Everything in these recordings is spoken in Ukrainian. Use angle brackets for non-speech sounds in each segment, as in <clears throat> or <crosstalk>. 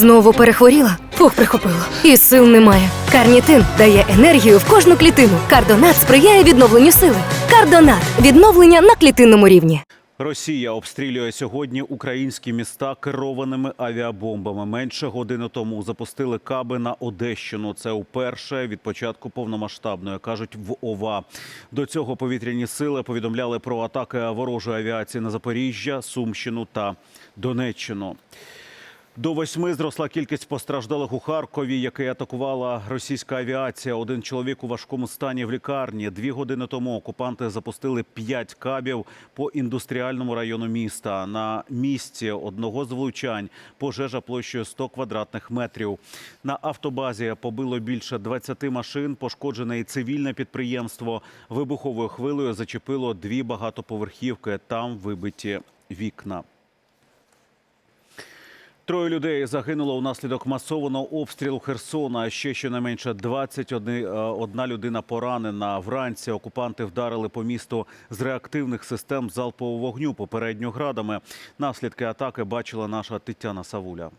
Знову перехворіла? Фух, прихопило. І сил немає. Карнітин дає енергію в кожну клітину. Кардонат сприяє відновленню сили. Кардонат відновлення на клітинному рівні. Росія обстрілює сьогодні українські міста керованими авіабомбами. Менше години тому запустили каби на Одещину. Це вперше від початку повномасштабної кажуть в ОВА. До цього повітряні сили повідомляли про атаки ворожої авіації на Запоріжжя, Сумщину та Донеччину. До восьми зросла кількість постраждалих у Харкові, який атакувала російська авіація. Один чоловік у важкому стані в лікарні. Дві години тому окупанти запустили п'ять кабів по індустріальному району міста. На місці одного з влучань пожежа площею 100 квадратних метрів. На автобазі побило більше 20 машин. Пошкоджене і цивільне підприємство. Вибуховою хвилею зачепило дві багатоповерхівки. Там вибиті вікна. Троє людей загинуло унаслідок масованого обстрілу Херсона. Ще щонайменше 21 е, одна людина поранена. Вранці окупанти вдарили по місту з реактивних систем залпового вогню попередньо градами. Наслідки атаки бачила наша Тетяна Савуля.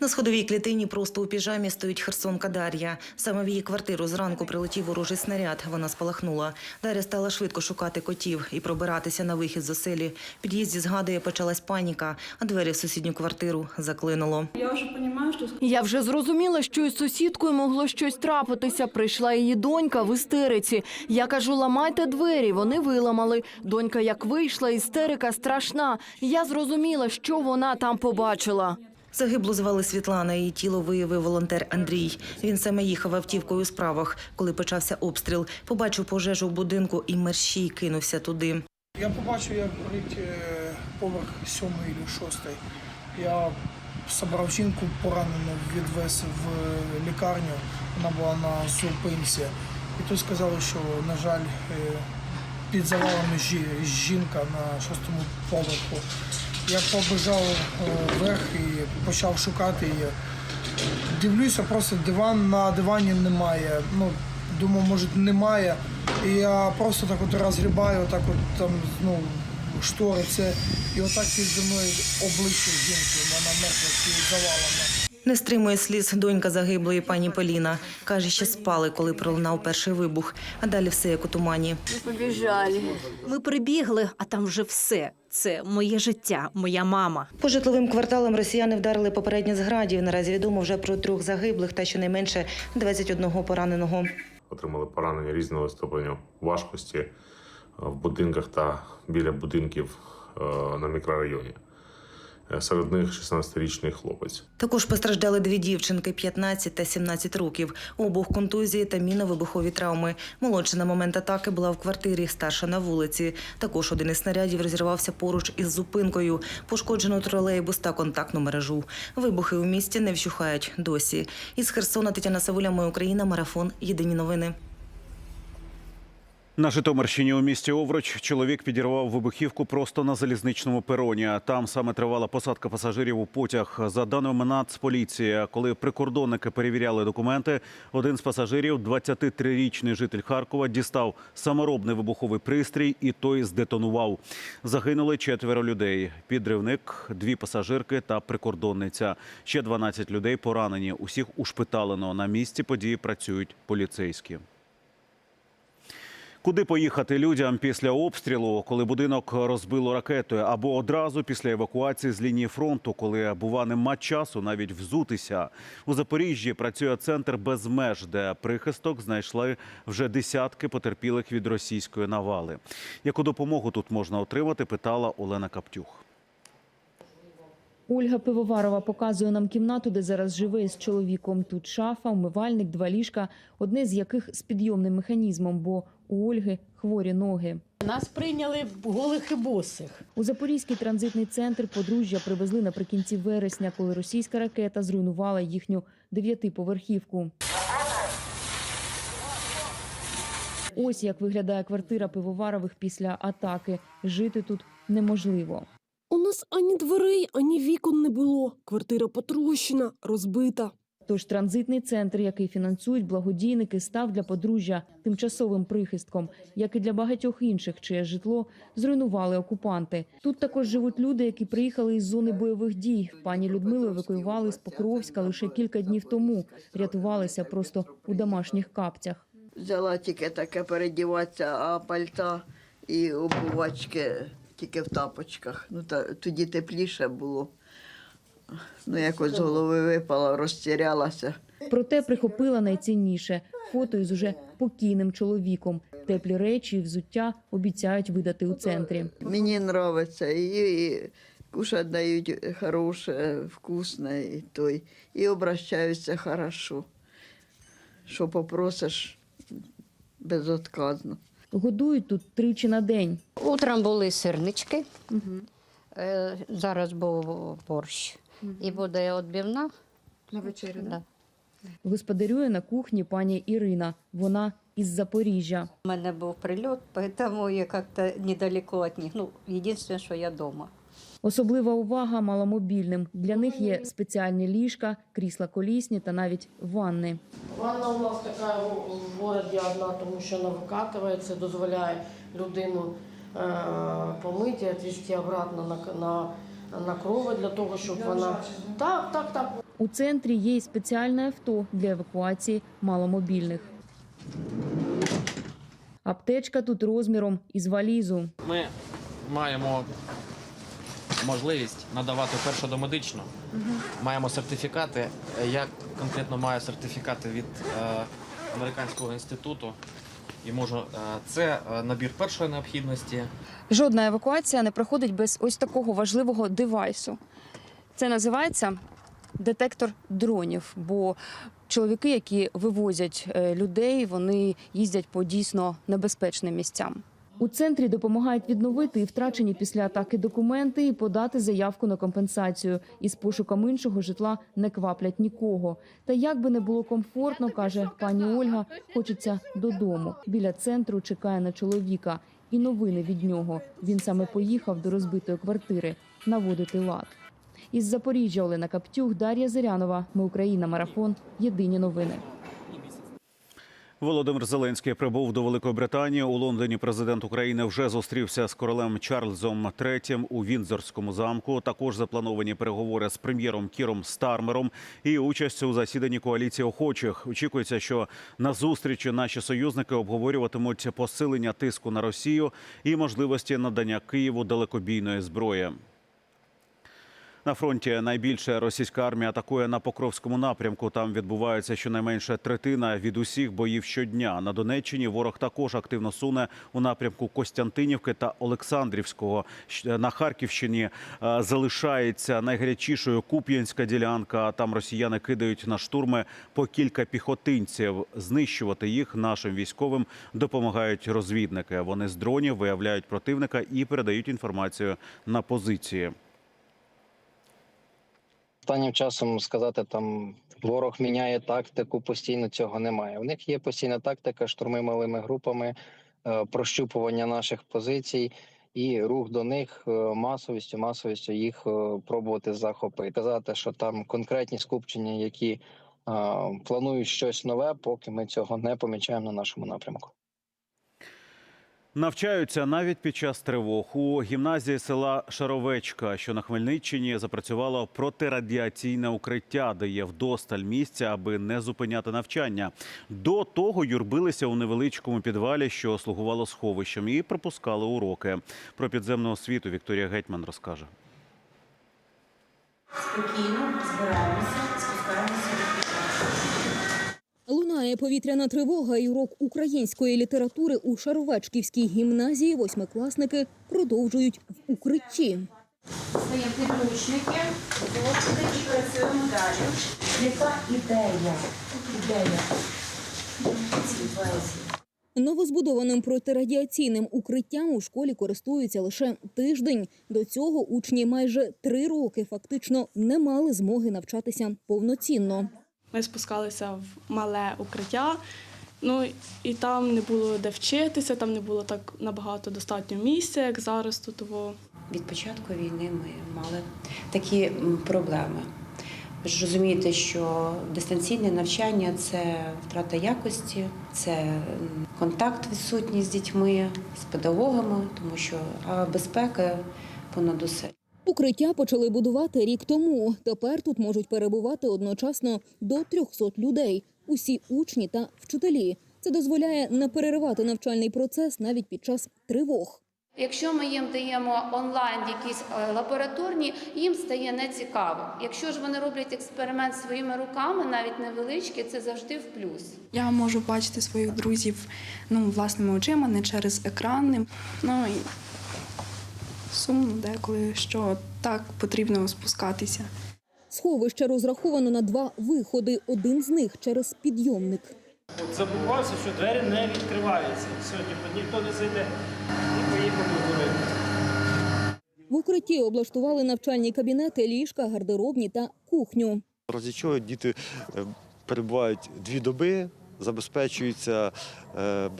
На сходовій клітині просто у піжамі стоїть Херсонка Дар'я. Саме в її квартиру зранку прилетів ворожий снаряд. Вона спалахнула. Дар'я стала швидко шукати котів і пробиратися на вихід з оселі. В під'їзді згадує, почалась паніка, а двері в сусідню квартиру заклинуло. Я вже розумію, що Я вже зрозуміла, що із сусідкою могло щось трапитися. Прийшла її донька в істериці. Я кажу, ламайте двері. Вони виламали. Донька як вийшла, істерика страшна. Я зрозуміла, що вона там побачила. Загиблу звали Світлана. Її тіло виявив волонтер Андрій. Він саме їхав автівкою у справах, коли почався обстріл. Побачив пожежу в будинку і мерщій кинувся туди. Я побачив, як горить е, поверх сьомий чи шостий. Я забрав жінку поранену, відвез в е, лікарню. Вона була на зупинці. І тут сказали, що, на жаль, е, під завалами жі- жінка на шостому поверху. Я побежав е, вверх і почав шукати її. Дивлюся, просто диван на дивані немає. Ну, думаю, може немає. І я просто так от розгрібаю, так от там, ну, штори це. І отак підо мною обличчя жінки, вона мертва під завалами. Не стримує сліз донька загиблої пані Поліна. Каже, ще спали, коли пролунав перший вибух, а далі все як у тумані. Побіжали. Ми прибігли, а там вже все. Це моє життя, моя мама. По житловим кварталам росіяни вдарили попередні зградів. Наразі відомо вже про трьох загиблих та щонайменше 21 пораненого. отримали поранення різного ступеню важкості е, в будинках та біля будинків е, на мікрорайоні. Е, Серед них 16-річний хлопець. Також постраждали дві дівчинки 15 та 17 років. Обох контузії та мінно-вибухові травми. Молодша на момент атаки була в квартирі, старша на вулиці. Також один із снарядів розірвався поруч із зупинкою. Пошкоджено тролейбус та контактну мережу. Вибухи у місті не вщухають досі. Із Херсона Тетяна Савуля, Моя Україна, марафон. Єдині новини. На Житомирщині у місті Овруч чоловік підірвав вибухівку просто на залізничному пероні. Там саме тривала посадка пасажирів у потяг. За даними Нацполіції, коли прикордонники перевіряли документи, один з пасажирів, 23-річний житель Харкова, дістав саморобний вибуховий пристрій, і той здетонував. Загинули четверо людей: підривник, дві пасажирки та прикордонниця. Ще 12 людей поранені. Усіх ушпиталено. На місці події працюють поліцейські. Куди поїхати людям після обстрілу, коли будинок розбило ракетою, або одразу після евакуації з лінії фронту, коли бува нема часу навіть взутися у Запоріжжі. Працює центр без меж, де прихисток знайшли вже десятки потерпілих від російської навали. Яку допомогу тут можна отримати? Питала Олена Каптюх. Ольга Пивоварова показує нам кімнату, де зараз живе із чоловіком. Тут шафа, умивальник, два ліжка, одне з яких з підйомним механізмом, бо у Ольги хворі ноги. нас прийняли голих і босих. У Запорізький транзитний центр подружжя привезли наприкінці вересня, коли російська ракета зруйнувала їхню дев'ятиповерхівку. Ось як виглядає квартира Пивоварових після атаки. Жити тут неможливо. У нас ані дверей, ані вікон не було. Квартира потрощена, розбита. Тож транзитний центр, який фінансують благодійники, став для подружжя тимчасовим прихистком, як і для багатьох інших, чиє житло зруйнували окупанти. Тут також живуть люди, які приїхали із зони бойових дій. Пані Людмилу евакуювали з Покровська лише кілька днів тому. Рятувалися просто у домашніх капцях. Взяла тільки таке передіватися, а пальта і обувачки тільки в тапочках. Ну, та, тоді тепліше було. Ну, якось з голови випала, розтірялася. Проте прихопила найцінніше фото із уже покійним чоловіком. Теплі речі і взуття обіцяють видати у центрі. Мені подобається. І, і кушать дають хороше, вкусне, і той. І обращаються хорошо. Що попросиш безотказно. Годують тут тричі на день. Утром були сирнички, е, зараз був борщ. І буде відбивна. На вечерю. Да. Господарює на кухні пані Ірина. Вона із Запоріжжя. У мене був прильот, тому я як-то недалеко від них. Ну, єдине, що я вдома. Особлива увага маломобільним. Для них є спеціальні ліжка, крісла колісні та навіть ванни. Ванна у нас така в городі одна, тому що вона викатується, дозволяє людину е, помити, відвести обратно на, на, на крови для того, щоб вона. Так, так, так. У центрі є й спеціальне авто для евакуації маломобільних. Аптечка тут розміром із валізу. Ми маємо можливість надавати першу домедичну. Маємо сертифікати. Я конкретно маю сертифікати від е, американського інституту. І можу е, це е, набір першої необхідності. Жодна евакуація не проходить без ось такого важливого девайсу. Це називається детектор дронів. Бо чоловіки, які вивозять е, людей, вони їздять по дійсно небезпечним місцям. У центрі допомагають відновити і втрачені після атаки документи і подати заявку на компенсацію. Із пошуком іншого житла не кваплять нікого. Та як би не було комфортно, каже пані Ольга, хочеться додому. Біля центру чекає на чоловіка. І новини від нього. Він саме поїхав до розбитої квартири наводити лад. Із Запоріжжя Олена Каптюх, Дар'я Зирянова. Ми Україна. Марафон. Єдині новини. Володимир Зеленський прибув до Великої Британії. У Лондоні президент України вже зустрівся з королем Чарльзом III у Віндзорському замку. Також заплановані переговори з прем'єром Кіром Стармером і участь у засіданні коаліції охочих. Очікується, що на зустрічі наші союзники обговорюватимуть посилення тиску на Росію і можливості надання Києву далекобійної зброї. На фронті найбільше російська армія атакує на Покровському напрямку. Там відбувається щонайменше третина від усіх боїв щодня. На Донеччині ворог також активно суне у напрямку Костянтинівки та Олександрівського. На Харківщині е, залишається найгарячішою Куп'янська ділянка. Там росіяни кидають на штурми по кілька піхотинців. Знищувати їх нашим військовим допомагають розвідники. Вони з дронів виявляють противника і передають інформацію на позиції. Останнім часом сказати там ворог міняє тактику, постійно цього немає. У них є постійна тактика, штурми малими групами, е, прощупування наших позицій і рух до них е, масовістю, масовістю їх е, пробувати захопити. Казати, що там конкретні скупчення, які планують щось нове, поки ми цього не помічаємо на нашому напрямку. Навчаються навіть під час тривог у гімназії села Шаровечка, що на Хмельниччині запрацювало протирадіаційне укриття, де є вдосталь місця, аби не зупиняти навчання. До того юрбилися у невеличкому підвалі, що слугувало сховищем, і пропускали уроки. Про підземну освіту Вікторія Гетьман розкаже. Спокійно збираємося, Лунає повітряна тривога і урок української літератури у Шаровечківській гімназії. Восьмикласники продовжують в укритті. Стаємо підручники, досліди і працюємо далі. Яка ідея? Ідея? Новозбудованим протирадіаційним укриттям у школі користуються лише тиждень. До цього учні майже три роки фактично не мали змоги навчатися повноцінно. Ми спускалися в мале укриття. Ну і там не було де вчитися, там не було так набагато достатньо місця, як зараз тут. Від початку війни ми мали такі проблеми. Ви ж розумієте, що дистанційне навчання це втрата якості, це контакт відсутній з дітьми, з педагогами, тому що а безпека понад усе. Укриття почали будувати рік тому. Тепер тут можуть перебувати одночасно до 300 людей. Усі учні та вчителі. Це дозволяє не переривати навчальний процес навіть під час тривог. Якщо ми їм даємо онлайн якісь е, лабораторні, їм стає нецікаво. Якщо ж вони роблять експеримент своїми руками, навіть невеличкий, це завжди в плюс. Я можу бачити своїх друзів ну, власними очима, не через екрани. Ну сумно деколи, що так потрібно спускатися. Сховище розраховано на два виходи. Один з них через підйомник. От забувався, що двері не відкриваються. Все, типу, ніхто не зайде і поїхав до гори. В укритті облаштували навчальні кабінети, ліжка, гардеробні та кухню. Разі чого діти е, перебувають дві доби, забезпечуються е,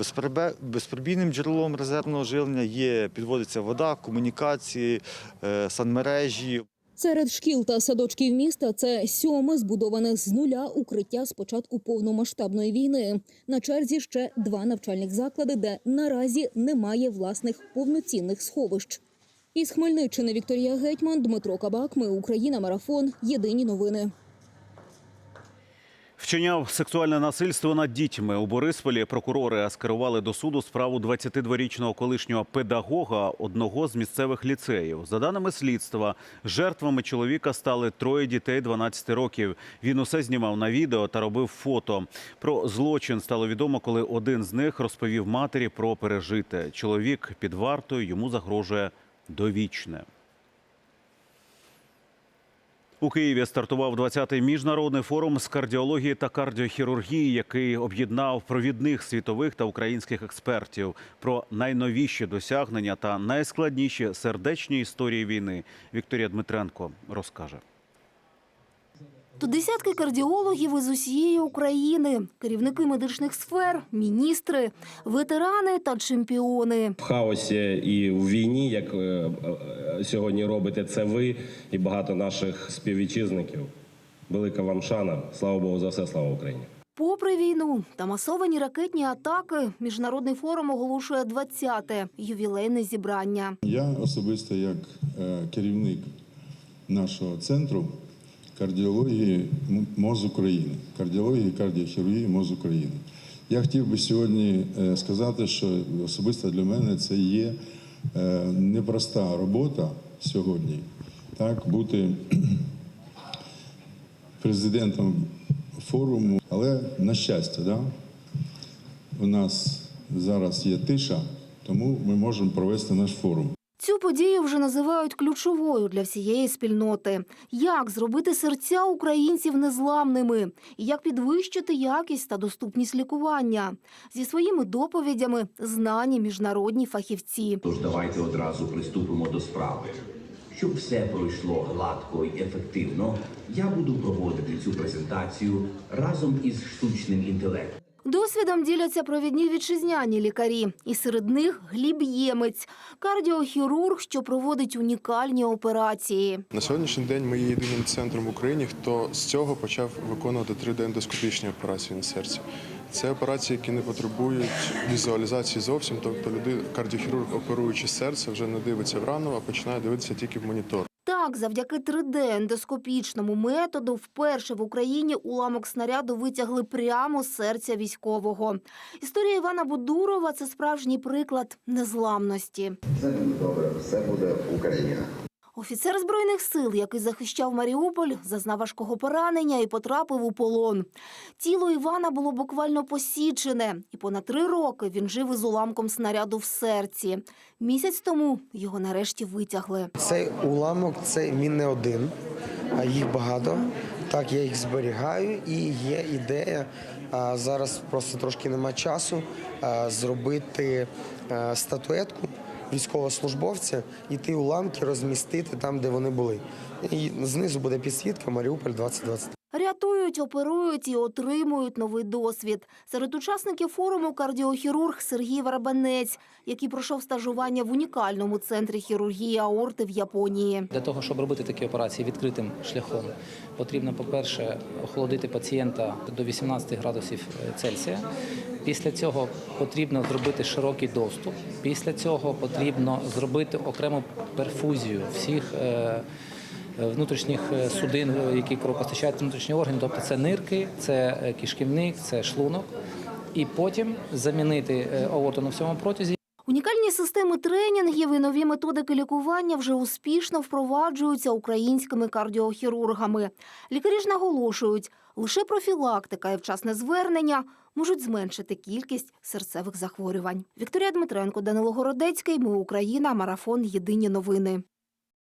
безперебійним джерелом резервного живлення, є, підводиться вода, комунікації, е, санмережі. Серед шкіл та садочків міста це сьоме збудоване з нуля укриття з початку повномасштабної війни. На черзі ще два навчальних заклади, де наразі немає власних повноцінних сховищ. Із Хмельниччини Вікторія Гетьман, Дмитро Кабак. Ми Україна. Марафон. Єдині новини. Вчиняв сексуальне насильство над дітьми. У Борисполі прокурори скерували до суду справу 22-річного колишнього педагога одного з місцевих ліцеїв. За даними слідства, жертвами чоловіка стали троє дітей 12 років. Він усе знімав на відео та робив фото. Про злочин стало відомо, коли один з них розповів матері про пережите. Чоловік під вартою йому загрожує довічне. У Києві стартував 20-й міжнародний форум з кардіології та кардіохірургії, який об'єднав провідних світових та українських експертів про найновіші досягнення та найскладніші сердечні історії війни. Вікторія Дмитренко розкаже. Тут десятки кардіологів із усієї України, керівники медичних сфер, міністри, ветерани та чемпіони. В хаосі і в війні, як е, е, сьогодні робите це ви і багато наших співвітчизників. Велика вам шана. Слава Богу за все, слава Україні. Попри війну та масовані ракетні атаки, міжнародний форум оголошує 20-те ювілейне зібрання. Я особисто, як е, керівник нашого центру кардіології МОЗ України, кардіології кардіохірургії МОЗ України. Я хотів би сьогодні е, сказати, що особисто для мене це є е, непроста робота сьогодні. Так, бути <clears throat> президентом форуму, але на щастя, да, у нас зараз є тиша, тому ми можемо провести наш форум. Цю подію вже називають ключовою для всієї спільноти. Як зробити серця українців незламними? І як підвищити якість та доступність лікування? Зі своїми доповідями знані міжнародні фахівці. Тож давайте одразу приступимо до справи. Щоб все пройшло гладко і ефективно, я буду проводити цю презентацію разом із штучним інтелектом. Досвідом діляться провідні вітчизняні лікарі, і серед них Гліб Ємець, кардіохірург, що проводить унікальні операції. На сьогоднішній день ми є єдиним центром в Україні, хто з цього почав виконувати 3D-ендоскопічні операції на серці. Це операції, які не потребують візуалізації зовсім. Тобто людина, кардіохірург, оперуючи серце, вже не дивиться в рану, а починає дивитися тільки в монітор. Так, завдяки 3D-ендоскопічному методу вперше в Україні уламок снаряду витягли прямо з серця військового. Історія Івана Будурова це справжній приклад незламності. Все буде добре, все буде Україна. Офіцер збройних сил, який захищав Маріуполь, зазнав важкого поранення і потрапив у полон. Тіло Івана було буквально посічене, і понад три роки він жив із уламком снаряду в серці. Місяць тому його нарешті витягли. Цей уламок це він не один, а їх багато. Так, я їх зберігаю, і є ідея. Зараз просто трошки нема часу зробити статуетку військовослужбовця ті уламки розмістити там, де вони були. І знизу буде підсвітка Маріуполь 2020. Рятують оперують і отримують новий досвід. Серед учасників форуму кардіохірург Сергій Варабанець, який пройшов стажування в унікальному центрі хірургії аорти в Японії. Для того, щоб робити такі операції відкритим шляхом, потрібно, по-перше, охолодити пацієнта до 18 градусів е, Цельсія. Після цього потрібно зробити широкий доступ. Після цього потрібно зробити окрему перфузію всіх е, внутрішніх е, судин, які кровопостачають внутрішні органи, тобто це нирки, це е, кишківник, це шлунок. І потім замінити е, аорту на всьому протязі. Унікальні системи тренінгів і нові методики лікування вже успішно впроваджуються українськими кардіохірургами. Лікарі ж наголошують, лише профілактика і вчасне звернення можуть зменшити кількість серцевих захворювань. Вікторія Дмитренко, Данило Городецький. Ми Україна. Марафон. Єдині новини.